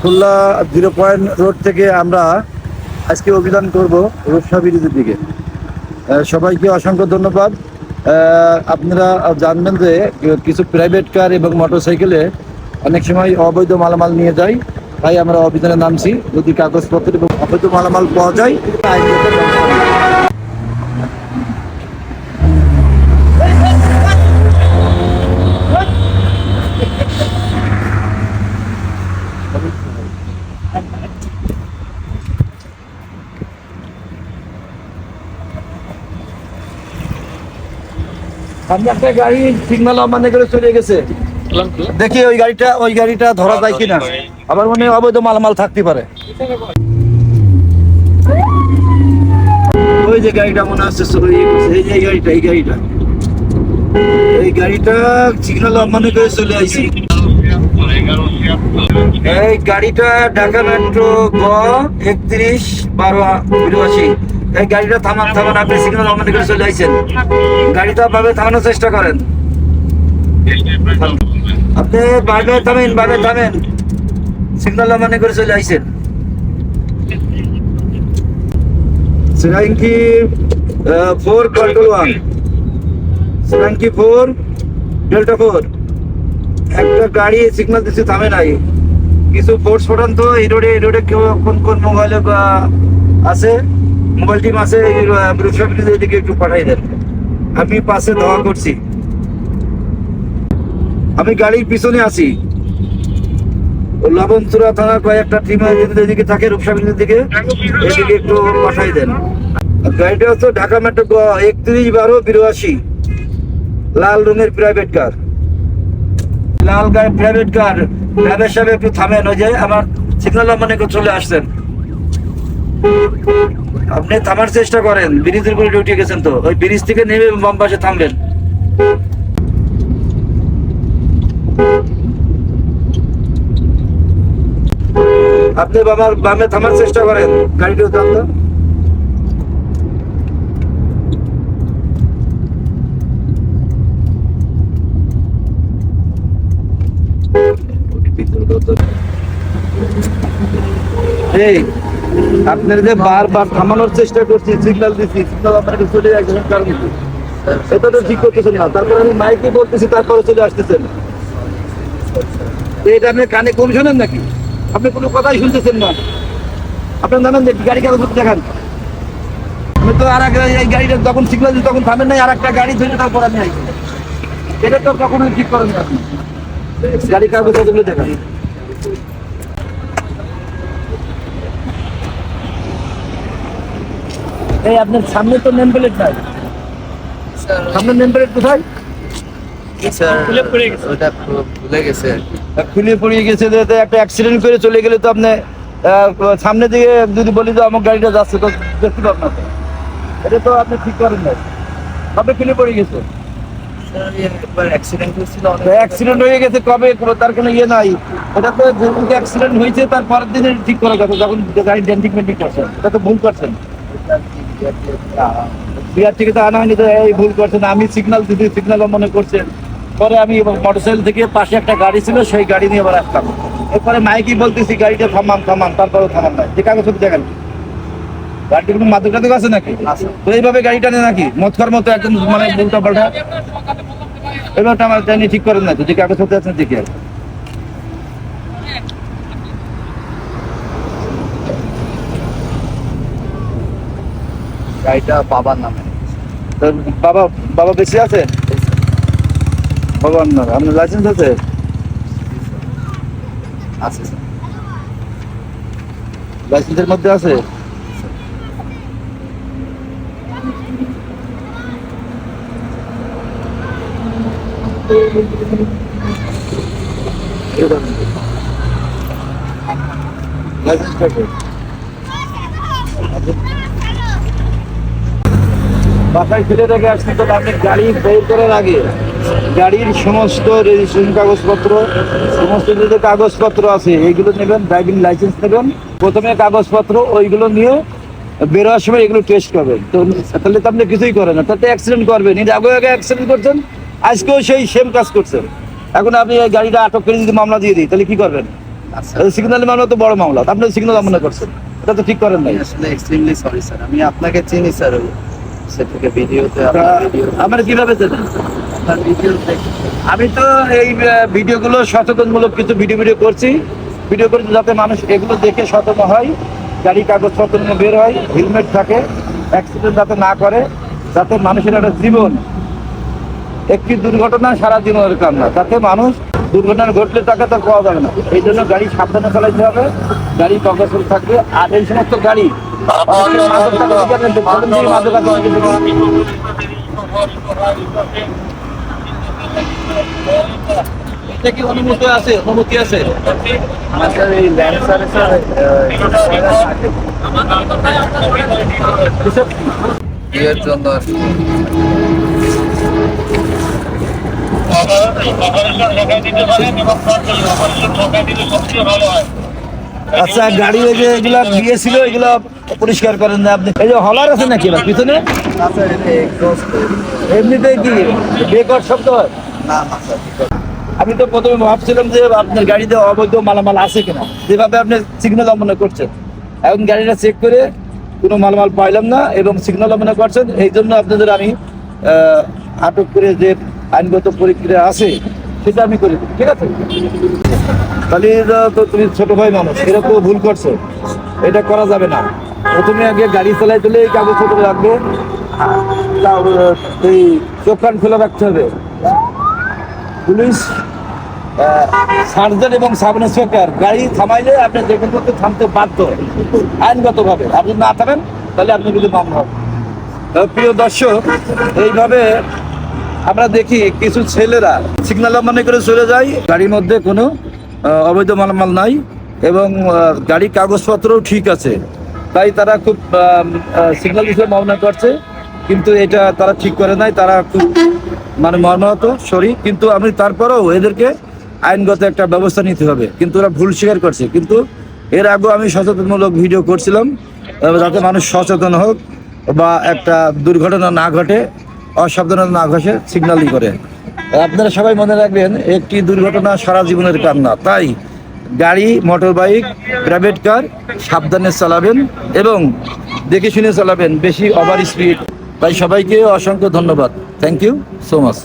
Khulna zero point road থেকে আমরা আজকে অভিযান করব রূপসা ব্রিজের দিকে। সবাইকে অসংখ্য ধন্যবাদ। আপনারা জানবেন যে কিছু প্রাইভেট কার এবং মোটরসাইকেলে অনেক সময় অবৈধ মালামাল নিয়ে যায়, তাই আমরা অভিযানে নামছি। যদি কাগজপত্র এবং অবৈধ মালামাল পাওয়া যায় সামনে একটা গাড়ি সিগন্যাল অমান্য করে চলে গেছে। দেখি ওই গাড়িটা ওই গাড়িটা ধরা যায় কিনা। আবার মনে অবৈধ মালামাল থাকতে পারে। ওই যে গাড়িটা মনে গেছে, এই গাড়িটা এই গাড়িটা। এই গাড়িটা সিগন্যাল অমান্য করে চলে আইছি। এই গাড়িটা ঢাকা মেট্রো গ একত্রিশ বারো বিরাশি এই গাড়িটা থামান থামান, আপনি সিগন্যাল অমান্য করে চলে আইছেন। গাড়িটা ভাবে থামানোর চেষ্টা করেন। আপনি বাইরে থামেন বাইরে থামেন। সিগন্যাল অমান্য করে চলে আইছেন। শ্রীরাঙ্কি ফোর কন্ট্রোল ওয়ান শ্রীরাঙ্কি ফোর ডেল্টা ফোর একটা গাড়ি সিগন্যাল দিচ্ছে থামে নাই। কিছু ফোর্স ফোটান তো, এই রোডে এই রোডে কেউ কোন কোন মোবাইলে আছে? মোবাইল টিম আছে দিকে একটু পাঠাই দেন। আমি পাশে ধাওয়া করছি। আমি গাড়ির পিছনে আছি। কয়েকটা টিম থাকে রূপসাবিনের দিকে। এদিকে একটু পাঠাই দেন। গাড়িটা হচ্ছে ঢাকা মেট্রো একত্রিশ বারো বিরাশি। লাল রঙের প্রাইভেট কার লাল প্রাইভেট কার ড্রাইভার সাহেব একটু থামেন, ওই যে আমার সিগন্যাল মানে চলে আসছেন। আপনি থামার চেষ্টা করেন, ব্রিজের উপরে ডিউটি গেছেন তো। ওই ব্রিজ থেকে নেমে বাম পাশে থামবেন। আপনি বাবার বামে থামার চেষ্টা করেন। গাড়িটা তো এই আপনার যে বারবার থামানোর চেষ্টা করছি সিগন্যাল দিচ্ছি সিগন্যাল আপনাকে চলে যাচ্ছেন কারণ এটা তো ঠিক করতেছেন না। তারপরে আমি মাইকে বলতেছি, তারপরে চলে আসতেছেন। এটা আপনি কানে কম শোনেন নাকি? আপনি কোনো কথাই শুনতেছেন না। আপনার জানেন যে গাড়ি কাগজ দেখান। আমি তো আর এই গাড়িটা যখন সিগন্যাল দিই, তখন থামেন নাই আর একটা গাড়ি ধরে তারপর আমি এটা তো কখনোই ঠিক করেন না আপনি। গাড়ি কাগজ দেখান। এই আপনার সামনে তো নেম প্লেট নাই। সামনে নেম প্লেট কোথায়? স্যার ওটা পুরো গেছে খুলে পড়িয়ে গেছে যে যে একটা অ্যাক্সিডেন্ট করে চলে গেলে তো আপনি সামনে দিকে যদি বলি যে আমার গাড়িটা যাচ্ছে তো দেখতে পাবেন না তো। এটা তো আপনি ঠিক করেন নাই। কবে খুলে পড়ে গেছে? স্যার অ্যাক্সিডেন্ট অ্যাক্সিডেন্ট হয়ে গেছে কবে? তার কোনো ইয়ে নাই। এটা তো যেদিনকে অ্যাক্সিডেন্ট হয়েছে তার পরের দিনে ঠিক করা যখন গাড়ি ডেন্টিং মেন্টিং করছেন এটা তো ভুল করছেন। বিহার থেকে তো আনা হয়নি তো এই ভুল করছেন। আমি সিগন্যাল দিদি সিগন্যাল মনে করছেন। পরে আমি মোটরসাইকেল থেকে পাশে একটা গাড়ি ছিল সেই গাড়ি নিয়ে আবার আসতাম এরপরে মাইকি বলতেছি গাড়িটা থামাম থামাম তারপরে থামাম নাই যে কাগজ ছবি দেখেন গাড়িটির কোনো মাদক টাদক আছে নাকি? তো এইভাবে গাড়িটা নেই নাকি? মতকার মতো একদম মানে উল্টা পাল্টা। এবার আমার জানি ঠিক করেন না তো যে কাগজ পত্র আছেন দেখি আর গাড়িটা বাবার নামে। তো বাবা বাবা বেঁচে আছে? বাবা আপনার আপনার লাইসেন্স আছে। আছে লাইসেন্সের মধ্যে আছে? লাইসেন্স বাসায় ফিরে রেখে আসছি তো আপনি গাড়ি বের করার আগে গাড়ির সমস্ত রেজিস্ট্রেশন কাগজপত্র সমস্ত যে কাগজপত্র আছে এইগুলো নেবেন ড্রাইভিং লাইসেন্স নেবেন। প্রথমে কাগজপত্র ওইগুলো নিয়ে বেরোয়ার সময় এগুলো টেস্ট করবেন। তো তাহলে তো আপনি কিছুই করেন না। তাতে অ্যাক্সিডেন্ট করবেন। এর আগে আগে অ্যাক্সিডেন্ট করছেন আজকেও সেই সেম কাজ করছেন। এখন আপনি এই গাড়িটা আটক করে যদি মামলা দিয়ে দিই তাহলে কি করবেন? সিগন্যাল মামলা তো বড় মামলা। আপনি সিগন্যাল অমান্য করছেন। এটা তো ঠিক করেন নাই। আসলে এক্সট্রিমলি সরি স্যার আমি আপনাকে চিনি স্যার সে থেকে ভিডিওতে আমার কীভাবে আমি তো এই ভিডিওগুলো সচেতনমূলক কিছু ভিডিও ভিডিও করছি। ভিডিও করছি যাতে মানুষ এগুলো দেখে সচেতন হয়। গাড়ি কাগজপত্র নিয়ে বের হয় হেলমেট থাকে অ্যাক্সিডেন্ট যাতে না করে যাতে মানুষের একটা জীবন একটি দুর্ঘটনা সারা জীবনের কান্না যাতে মানুষ দুর্ঘটনা ঘটলে তাকে তো পাওয়া যাবে না। এই জন্য গাড়ি সাবধানে চালাইতে হবে গাড়ি কাগজ থাকবে আর এই সমস্ত গাড়ি অনুমতি আছে? অনুমতি আছে? জন্য আচ্ছা গাড়ি ওই যে এগুলা দিয়েছিল, এগুলা পরিষ্কার করেন না আপনি। এই যে হলার আছে নাকি এবার পিছনে? এমনিতে কি বেকট শব্দ হয়। আমি তো প্রথমে ভাবছিলাম যে আপনার গাড়িতে অবৈধ মালামাল আছে কিনা। যেভাবে আপনি সিগন্যাল অবমাননা করছেন। এখন গাড়িটা চেক করে কোনো মালামাল পাইলাম না এবং সিগন্যাল অবমাননা করছেন। এই জন্য আপনাদের আমি আটক করে যে আইনগত প্রক্রিয়া আছে, সেটা আমি করে দিই ঠিক আছে? তাহলে তো তুমি ছোট ভাই মানুষ এরকম ভুল করছ, এটা করা যাবে না। প্রথমে আগে গাড়ি চালাই তুলে এই কাগজপত্র রাখবে। এই চোখ কান খোলা রাখতে হবে। পুলিশ সার্জন এবং সাব ইন্সপেক্টর, গাড়ি থামাইলে আপনি যে কোনো থামতে বাধ্য। আইনগতভাবে, আপনি না থামেন, তাহলে আপনি কিন্তু মামলা হবে প্রিয় দর্শক, এইভাবে আমরা দেখি কিছু ছেলেরা সিগন্যাল মনে করে চলে যায়। গাড়ির মধ্যে কোনো অবৈধ মালামাল নাই এবং গাড়ির কাগজপত্রও ঠিক আছে। তাই তারা খুব সিগনাল হিসেবে মামলা করছে। কিন্তু এটা তারা ঠিক করে নাই, তারা খুব মানে মর্মাহত সরি কিন্তু আমি তারপরেও এদেরকে আইনগত একটা ব্যবস্থা নিতে হবে। কিন্তু ওরা ভুল স্বীকার করছে। কিন্তু এর আগেও আমি সচেতনমূলক ভিডিও করছিলাম যাতে মানুষ সচেতন হোক বা একটা দুর্ঘটনা না ঘটে। অসাবধানতা না ঘষে সিগন্যালই করে। আপনারা সবাই মনে রাখবেন, একটি দুর্ঘটনা সারা জীবনের কান্না। তাই গাড়ি মোটর বাইক প্রাইভেট কার সাবধানে চালাবেন এবং দেখে শুনে চালাবেন। বেশি ওভার স্পিড তাই সবাইকে অসংখ্য ধন্যবাদ। Thank you so much